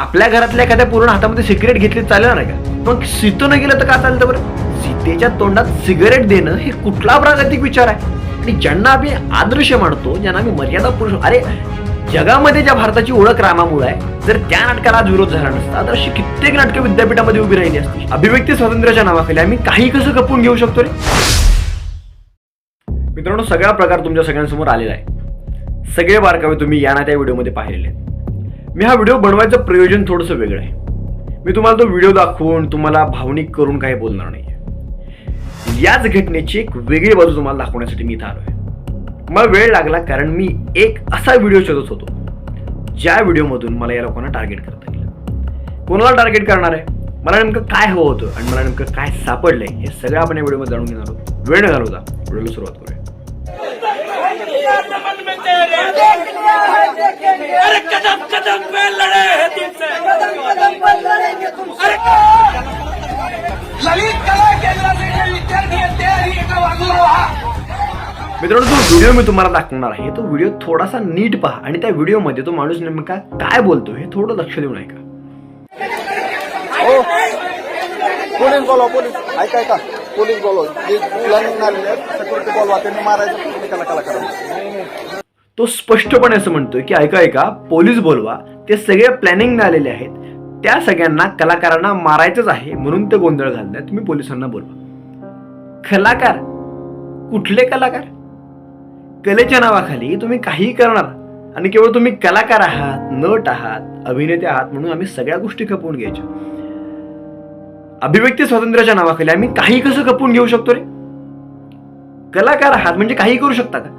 आपल्या घरातल्या एखाद्या पूर्ण हातामध्ये सिगरेट घेतली चालेल नाही का? मग सीतून गेलं तर का चालतं बरं? सीतेच्या तोंडात सिगरेट देणं हे कुठला प्रागतिक विचार आहे? आणि ज्यांना आम्ही आदर्श मानतो ज्यांना आम्ही मर्यादा पुरुष अरे जगामध्ये ज्या भारताची ओळख रामामुळे आहे जर त्या नाटकाला आज विरोध झाला नसता तर अशी कित्येक नाटकं विद्यापीठामध्ये उभी राहिली असती अभिव्यक्ती स्वातंत्र्याच्या नावाखाली आम्ही काही कसं खपून घेऊ शकतो रे? मित्रांनो सगळा प्रकार तुमच्या सगळ्यांसमोर आलेला आहे. सगळे बारकावे तुम्ही या ना त्या व्हिडिओमध्ये पाहिलेले आहेत. मी हा व्हिडिओ बनवायचं प्रयोजन थोडंसं वेगळं आहे. मी तुम्हाला तो व्हिडिओ दाखवून तुम्हाला भावनिक करून काही बोलणार नाही याच घटनेची एक वेगळी बाजू तुम्हाला दाखवण्यासाठी मी इथं आहे मला वेळ लागला कारण मी एक असा व्हिडिओ शोधत होतो ज्या व्हिडिओमधून मला या लोकांना टार्गेट करता येईल. कोणाला टार्गेट करणार आहे? मला नेमकं काय हवं होतं आणि मला नेमकं काय सापडलंय हे सगळं आपण या व्हिडिओमध्ये जाणून घेणार आहोत. वेळ न घालवता व्हिडिओला सुरुवात करू अरे कदम कदम पे लड़े हैं अरे ललित कला केंद्राचे विद्यार्थी आहेत ते आणि एका मित्रांनो जो व्हिडिओ मी तुम्हाला दाखवणार आहे तो व्हिडिओ थोडासा नीट पहा आणि त्या व्हिडिओमध्ये तो माणूस नेमका काय बोलतो हे थोडं लक्ष देऊन ऐका. हो पोलीस बोलवा पोलीस. ऐका ऐका. पोलीस बोलव. जे प्लॅनिंग आलेले त्यांनी मारायचं. एकमेकाला कला करा. तो स्पष्टपणे असं म्हणतोय की ऐका ऐका पोलीस बोलवा ते सगळे प्लॅनिंग आलेले आहेत. त्या सगळ्यांना कलाकारांना मारायचंच आहे म्हणून ते गोंधळ घालणार तुम्ही पोलिसांना बोलवा. कलाकार? कुठले कलाकार? कलेच्या नावाखाली तुम्ही काहीही करणार. आणि केवळ तुम्ही कलाकार आहात नट आहात अभिनेते आहात म्हणून आम्ही सगळ्या गोष्टी खपवून घ्यायच्या. अभिव्यक्ती स्वातंत्र्याच्या नावाखाली आम्ही काही कसं खपवून घेऊ शकतो रे? कलाकार आहात म्हणजे काही करू शकता का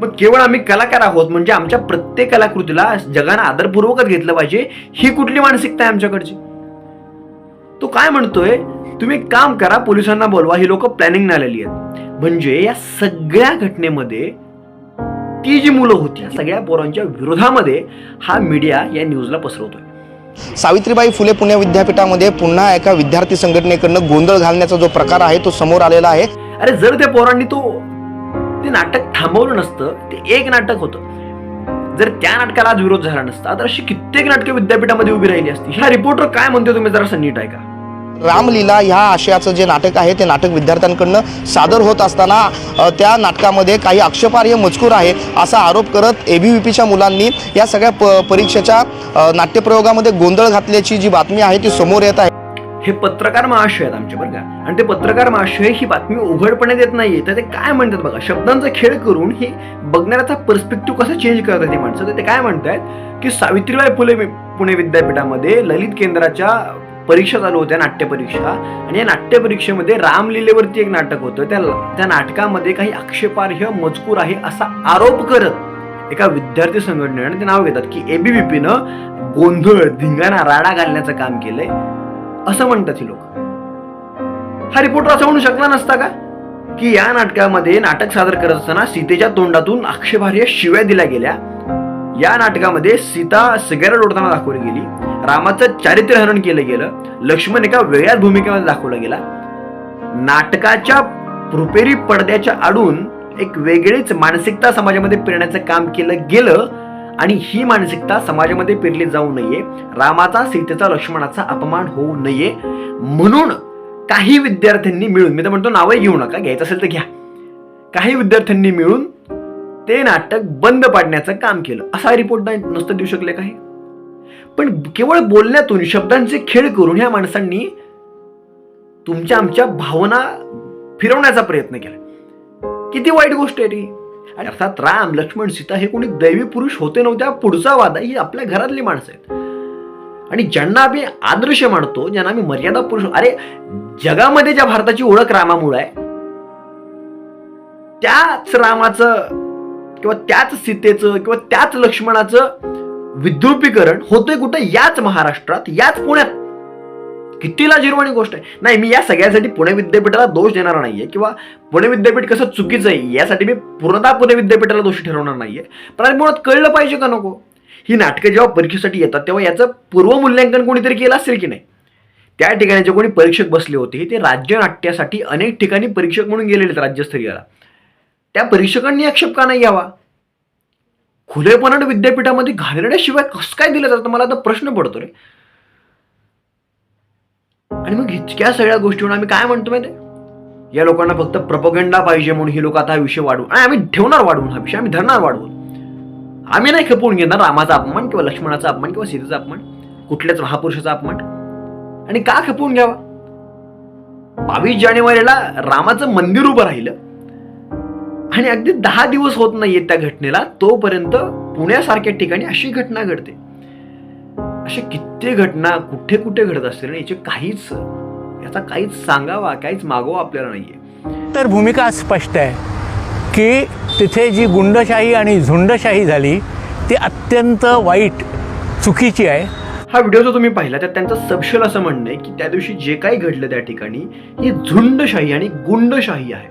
मग केवळ आम्ही कलाकार आहोत म्हणजे आमच्या प्रत्येक कलाकृतीला जगानं आदरपूर्वकच घेतलं पाहिजे ही कुठली मानसिकता आहे आमच्याकडची? तो काय म्हणतोय? तुम्ही काम करा पोलिसांना बोलवा ही लोक प्लॅनिंग आलेली आहेत. म्हणजे या सगळ्या घटनेमध्ये ती जी मुलं होती सगळ्या पोरांच्या विरोधामध्ये हा मीडिया या न्यूजला पसरवतोय. सावित्रीबाई फुले पुणे विद्यापीठामध्ये पुन्हा एका विद्यार्थी संघटनेकडनं गोंधळ घालण्याचा जो प्रकार आहे तो समोर आलेला आहे. अरे जर त्या पोरांनी तो ते नाटक थांबवलं नसतं ते एक नाटक होतं. जर त्या नाटकाला आज विरोध झाला नसता तर अशी कित्येक नाटकं विद्यापीठामध्ये उभी राहिली असती. ह्या रिपोर्टर काय म्हणतो तुम्ही जरा नीट ऐका. रामलीला ह्या आशयाचं जे नाटक आहे ते नाटक विद्यार्थ्यांकडनं सादर होत असताना त्या नाटकामध्ये काही आक्षेपार्ह मजकूर आहे असा आरोप करत ए बी व्ही पीच्या मुलांनी या सगळ्या प परीक्षेच्या नाट्यप्रयोगामध्ये गोंधळ घातल्याची जी बातमी आहे ती समोर येत आहे. हे पत्रकार महाशय आहेत आमचे बरं का. आणि ते पत्रकार महाशय ही बातमी उघडपणे देत नाहीये. तर ते काय म्हणतात बघा? शब्दांचा खेळ करून हे बघणाऱ्याचा पर्स्पेक्टिव्ह कसा चेंज करतात ते माणसं? तर ते काय म्हणतायत? की सावित्रीबाई फुले पुणे विद्यापीठामध्ये ललित केंद्राच्या परीक्षा चालू होत्या नाट्य परीक्षा. आणि या नाट्य परीक्षेमध्ये रामलीलेवरती एक नाटक होतं. त्या त्या नाटकामध्ये काही आक्षेपार्ह मजकूर आहे असा आरोप करत एका विद्यार्थी संघटनेनं ते नाव घेतात की एबीव्हीपीनं गोंधळ धिंगाणा राडा घालण्याचं काम केलंय. असं म्हणतात ही लोक. हा रिपोर्टर असं म्हणू शकला नसता का? की या नाटकामध्ये नाटक सादर करत असताना सीतेच्या तोंडातून आक्षेपार्ह शिव्या दिल्या गेल्या. या नाटकामध्ये सीता सिगारेट ओढताना दाखवली गेली. रामाचं चारित्र्य हरण केलं गेलं. लक्ष्मण एका वेगळ्याच भूमिकेमध्ये दाखवला गेला. नाटकाच्या रुपेरी पडद्याच्या आडून एक वेगळीच मानसिकता समाजामध्ये पेरण्याचं काम केलं गेलं. आणि ही मानसिकता समाजामध्ये पेरली जाऊ नये रामाचा सीतेचा लक्ष्मणाचा अपमान होऊ नये म्हणून काही विद्यार्थ्यांनी मिळून मी तर म्हणतो नावही घेऊ नका घ्यायचं असेल तर घ्या. काही विद्यार्थ्यांनी मिळून ते नाटक बंद पाडण्याचं काम केलं. असा रिपोर्ट नाही नुसतं देऊ शकले काही. पण केवळ बोलण्यातून शब्दांचे खेळ करून ह्या माणसांनी तुमच्या आमच्या भावना फिरवण्याचा प्रयत्न केला. किती वाईट गोष्ट आहे ती. आणि अर्थात राम लक्ष्मण सीता हे कोणी दैवी पुरुष होते नव्हत्या पुढचा वाद आहे ही आपल्या घरातली माणसं आहेत. आणि ज्यांना आम्ही आदर्श मानतो ज्यांना आम्ही मर्यादा पुरुष अरे जगामध्ये ज्या भारताची ओळख रामामुळे आहे त्याच रामाचं किंवा त्याच सीतेचं किंवा त्याच लक्ष्मणाचं विद्रुपीकरण होतंय कुठं? याच महाराष्ट्रात याच पुण्यात. किती लाजीरवाणी गोष्ट आहे? नाही मी या सगळ्यासाठी पुणे विद्यापीठाला दोष देणार नाहीये किंवा पुणे विद्यापीठ कसं चुकीचं आहे यासाठी मी पूर्णतः पुणे विद्यापीठाला दोषी ठरवणार नाहीये. पण आणि मुळात कळलं पाहिजे का नको? ही नाटकं जेव्हा परीक्षेसाठी येतात तेव्हा याचं पूर्वमूल्यांकन कोणीतरी केलं असेल की नाही? त्या ठिकाणी जे कोणी परीक्षक बसले होते ते राज्य नाट्यासाठी अनेक ठिकाणी परीक्षक म्हणून गेलेले आहेत राज्यस्तरीयला. त्या परीक्षकांनी आक्षेप का नाही यावा खुलेपणाने विद्यापीठामध्ये घालण्याशिवाय कसं काय दिलं जातं? मला आता प्रश्न पडतो रे आणि मग इतक्या सगळ्या गोष्टीवर आम्ही काय म्हणतो माहिती या लोकांना फक्त प्रपगंडा पाहिजे म्हणून ही लोक आता हा विषय वाढवून आणि आम्ही ठेवणार वाढवून हा विषय आम्ही धरणार वाढवून. आम्ही नाही खपवून घेणार रामाचा अपमान किंवा लक्ष्मणाचा अपमान किंवा सीतेचा अपमान कुठल्याच महापुरुषाचा अपमान. आणि का खपवून घ्यावा? बावीस जानेवारीला रामाचं मंदिर उभं राहिलं. आणि अगदी दहा दिवस होत नाहीये त्या घटनेला तोपर्यंत पुण्यासारख्या ठिकाणी अशी घटना घडते. अशा कित्येक घटना कुठे कुठे घडत असतील आणि याचे काहीच याचा काहीच सांगावा काहीच मागोवा आपल्याला नाहीये. तर भूमिका स्पष्ट आहे की तिथे जी गुंडशाही आणि झुंडशाही झाली ती अत्यंत वाईट चुकीची आहे. हा व्हिडिओ जो तुम्ही पाहिला त्यात त्यांचं सबशल असं म्हणणं आहे की त्या दिवशी जे काही घडलं त्या ठिकाणी ही झुंडशाही आणि गुंडशाही आहे.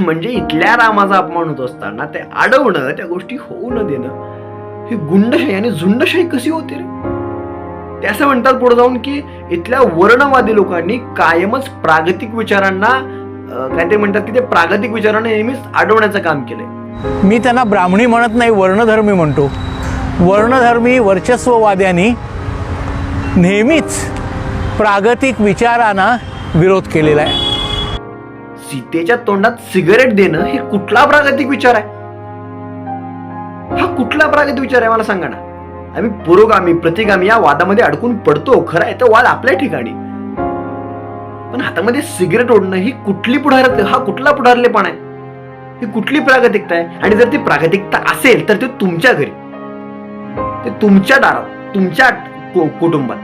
म्हणजे इथल्या रामाचा अपमान होत असताना ते अडवणं त्या गोष्टी होऊ न देणं. ही गुंडशाही आणि झुंडशाही कशी होते रे ते असं म्हणतात पुढे जाऊन की इथल्या वर्णवादी लोकांनी कायमच प्रागतिक विचारांना काय ते म्हणतात की ते प्रागतिक विचारांना नेहमीच अडवण्याचं काम केलंय. मी त्यांना ब्राह्मणी म्हणत नाही वर्णधर्मी म्हणतो. वर्णधर्मी वर्चस्ववाद्यांनी नेहमीच प्रागतिक विचारांना विरोध केलेला आहे. सीतेच्या तोंडात सिगरेट देणं हे कुठला प्रागतिक विचार आहे? हा कुठला प्रागतिक विचार आहे मला सांगा ना. आम्ही पुरोगामी प्रतिगामी या वादामध्ये अडकून पडतो खरं आहे तर वाद आपल्या ठिकाणी. पण हातामध्ये सिगरेट ओढणं ही कुठली पुढार हा कुठला पुढारलेपण आहे? ही कुठली प्रागतिकता आहे? आणि जर ती प्रागतिकता असेल तर ते तुमच्या घरी. ते तुमच्या दारात तुमच्या कुटुंबात.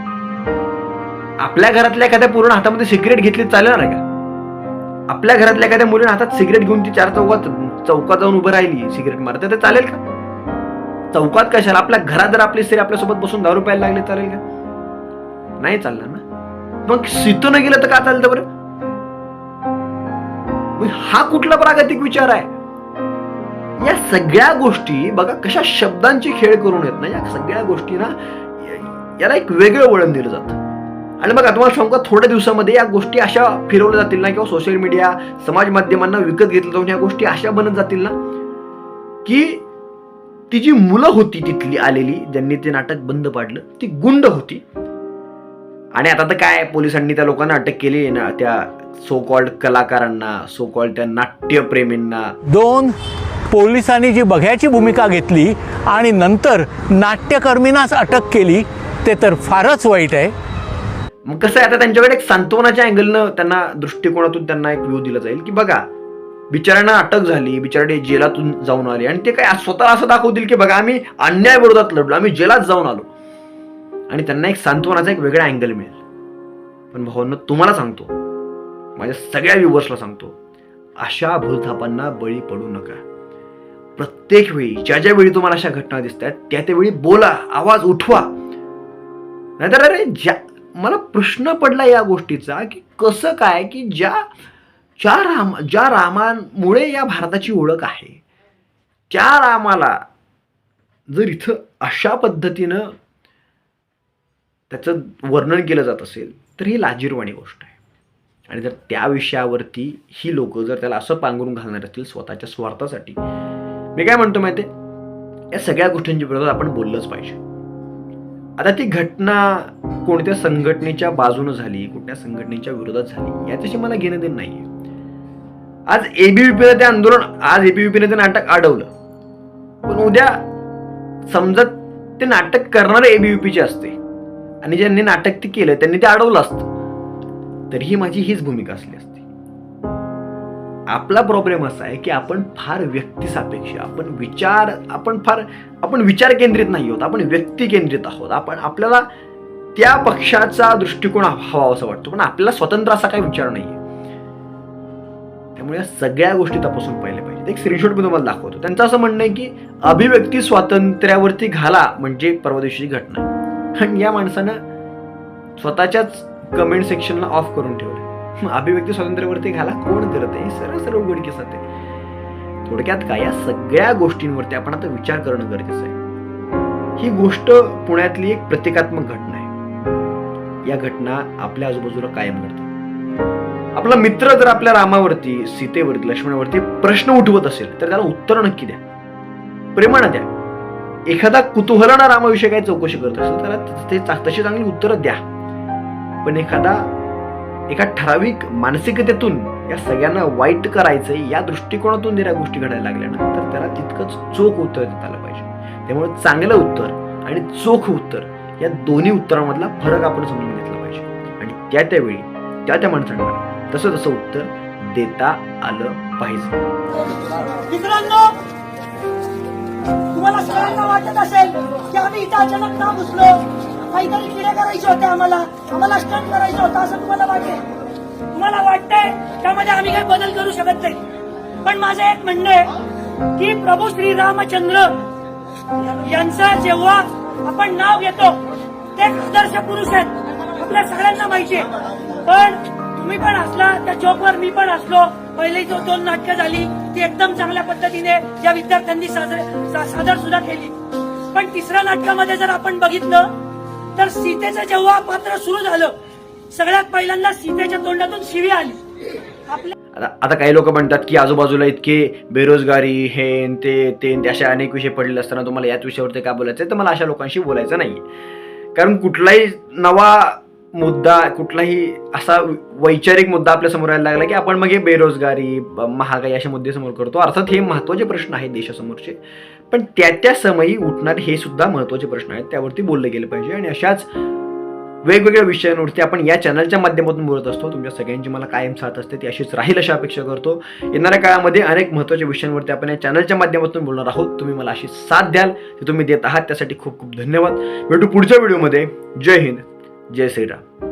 आपल्या घरातल्या एखाद्या पूर्ण हातामध्ये सिगरेट घेतली चालणार आहे का? आपल्या घरातल्या एखाद्या मुलीने हातात सिगरेट घेऊन ती चार चौकात चौकात जाऊन उभं राहिली सिगरेट मारत तर चालेल का? चौकात कशाला आपल्या घरात जर आपली स्त्री आपल्यासोबत बसून दारू प्यायला लागली चालेल का? नाही चालणार ना. मग सीतून गेलं तर का चालतं बरं? हा कुठला प्रागतिक विचार आहे? या सगळ्या गोष्टी बघा कशा शब्दांची खेळ करून येत ना या सगळ्या गोष्टी ना याला एक वेगळं वळण दिलं जातं. आणि बघा तुम्हाला सांगू थोड्या दिवसामध्ये या गोष्टी अशा फिरवल्या जातील ना किंवा सोशल मीडिया समाज माध्यमांना विकत घेतलं जाऊन या गोष्टी अशा बनत जातील ना की ती जी मुलं होती तिथली आलेली ज्यांनी ते नाटक बंद पाडलं ती गुंड होती. आणि आता तर काय पोलिसांनी त्या लोकांना अटक केली आहे ना त्या सो कॉल्ड कलाकारांना सो कॉल्ड त्या नाट्यप्रेमींना. दोन पोलिसांनी जी बघ्याची भूमिका घेतली आणि नंतर नाट्यकर्मींनाच अटक केली ते तर फारच वाईट आहे. मग कसं आहे आता त्यांच्याकडे एक सांत्वनाच्या अँगलनं त्यांना दृष्टिकोनातून त्यांना एक व्ह्यू दिला जाईल की बघा बिचाऱ्यांना अटक झाली बिचारे जेलातून जाऊन आले आणि ते काय स्वतःला असं दाखवतील की बघा आम्ही अन्याय विरोधात लढलो आम्ही जेलात जाऊन आलो. आणि त्यांना एक सांत्वनाचा एक वेगळा अँगल मिळेल. पण भावांना तुम्हाला सांगतो माझ्या सगळ्या व्ह्युवर्सला सांगतो अशा भूलथापांना बळी पडू नका. प्रत्येक वेळी ज्या ज्या वेळी तुम्हाला अशा घटना दिसत आहेत त्या त्यावेळी बोला आवाज उठवा. नाहीतर अरे ज्या मला प्रश्न पडला या गोष्टीचा की कसं काय की ज्या ज्या राम ज्या रामांमुळे या भारताची ओळख आहे त्या रामाला जर इथं अशा पद्धतीनं त्याचं वर्णन केलं जात असेल तर ही लाजीरवाणी गोष्ट आहे. आणि जर त्या विषयावरती ही लोक जर त्याला असं पांघरून घालणार असतील स्वतःच्या स्वार्थासाठी मी काय म्हणतो माहिती या सगळ्या गोष्टींच्या विरोधात आपण बोललंच पाहिजे. आता ती घटना कोणत्या संघटनेच्या बाजूनं झाली कोणत्या संघटनेच्या विरोधात झाली याच्याशी मला घेणं देणं नाहीये. आज एबीव्हीपीनं ते आंदोलन आज एबीव्हीपीने ते नाटक अडवलं. पण उद्या समजा ते नाटक करणारे एबीव्हीपीचे असते आणि ज्यांनी नाटक ते केलं त्यांनी ते अडवलं असतं तरीही माझी हीच भूमिका असली असती. आपला प्रॉब्लेम असा आहे की आपण फार व्यक्तिसापेक्ष आपण विचार आपण फार आपण विचार केंद्रित नाही आहोत आपण व्यक्ती केंद्रित आहोत. आपण आपल्याला त्या पक्षाचा दृष्टिकोन हवा असं वाटतो पण आपल्याला स्वतंत्र असा काही विचार नाही आहे त्यामुळे या सगळ्या गोष्टी तपासून पाहिल्या पाहिजेत. एक स्क्रीनशॉट मी तुम्हाला दाखवतो. त्यांचं असं म्हणणं आहे की अभिव्यक्ती स्वातंत्र्यावरती घाला म्हणजे परवा दिवशीची घटना. आणि या माणसानं स्वतःच्याच कमेंट सेक्शनला ऑफ करून ठेवलं. अभिव्यक्ती स्वातंत्र्यावरती घाला. कोण करत आहे सरळ सरळ उघडकीस आहे थोडक्यात काय? या सगळ्या गोष्टींवरती आपण आता विचार करणं गरजेचं आहे. ही गोष्ट पुण्यातली एक प्रतिकात्मक घटना आहे. या घटना आपल्या आजूबाजूला कायम घडतात. आपला मित्र जर आपल्या रामावरती सीतेवरती लक्ष्मणावरती प्रश्न उठवत असेल तर त्याला उत्तर नक्की द्या. प्रेमानं द्या. एखादा कुतूहलानं रामाविषयी काही चौकशी करत असेल त्याला ते चा- तशी चांगली उत्तरं द्या. पण एखादा एका ठराविक मानसिकतेतून या सगळ्यांना वाईट करायचं या दृष्टिकोनातून जर या गोष्टी घडायला लागल्या ना तर त्याला तितकंच चोख उत्तर देता आलं पाहिजे. त्यामुळे चांगलं उत्तर आणि चोख उत्तर या दोन्ही उत्तरांमधला फरक आपण समजून घेतला पाहिजे. आणि त्या त्यावेळी त्या त्या माणसांना तसं तसं उत्तर देता आलं पाहिजे. मित्रांनो तुम्हाला सगळ्यांना वाटत असेल की आम्ही इथं अचानक का घुसलो? काहीतरी किडे करायचे होते आम्हाला. आम्हाला स्टंट करायचं होतं असं तुम्हाला वाटेल तुम्हाला वाटतंय त्यामध्ये आम्ही काही बदल करू शकत नाही? पण माझं एक म्हणणं आहे की प्रभू श्री रामचंद्र यांचं जेव्हा आपण नाव घेतो ते एक आदर्श पुरुष आहेत. आपल्या सगळ्यांना माहिती आहे. पण तुम्ही पण असला त्या चौकवर मी पण असलो पहिले जो दोन नाटकं झाली ती एकदम चांगल्या पद्धतीने या विद्यार्थ्यांनी सादर सुद्धा केली. पण तिसऱ्या नाटकामध्ये जर आपण बघितलं तर सीतेचं जेव्हा पात्र सुरू झालं सगळ्यात पहिल्यांदा सीतेच्या तोंडातून शिवी आली. आपल्या आता आता काही लोक म्हणतात की आजूबाजूला इतके बेरोजगारी हे न ते ते न ते असे अनेक विषय पडलेले असताना तुम्हाला याच विषयावरती का बोलायचं आहे तर मला अशा लोकांशी बोलायचं नाही. कारण कुठलाही नवा मुद्दा कुठलाही असा वैचारिक मुद्दा आपल्यासमोर यायला लागला की आपण मग हे बेरोजगारी ब- महागाई असे मुद्दे समोर करतो. अर्थात हे महत्त्वाचे प्रश्न आहेत देशासमोरचे. पण त्या त्या समयी उठणारे हे सुद्धा महत्त्वाचे प्रश्न आहेत त्यावरती बोलले गेले पाहिजे. आणि अशाच वेगवेगळ्या विषयांवरती आपण या चॅनलच्या माध्यमातून बोलत असतो. तुमच्या सगळ्यांची मला कायम साथ असते ती अशीच राहील अशी अपेक्षा करतो. येणाऱ्या काळामध्ये अनेक महत्त्वाच्या विषयांवरती आपण या चॅनलच्या माध्यमातून बोलणार आहोत. तुम्ही मला अशी साथ द्याल ती तुम्ही देत आहात. त्यासाठी खूप खूप धन्यवाद. भेटू पुढच्या व्हिडिओमध्ये. जय हिंद. जय श्रीराम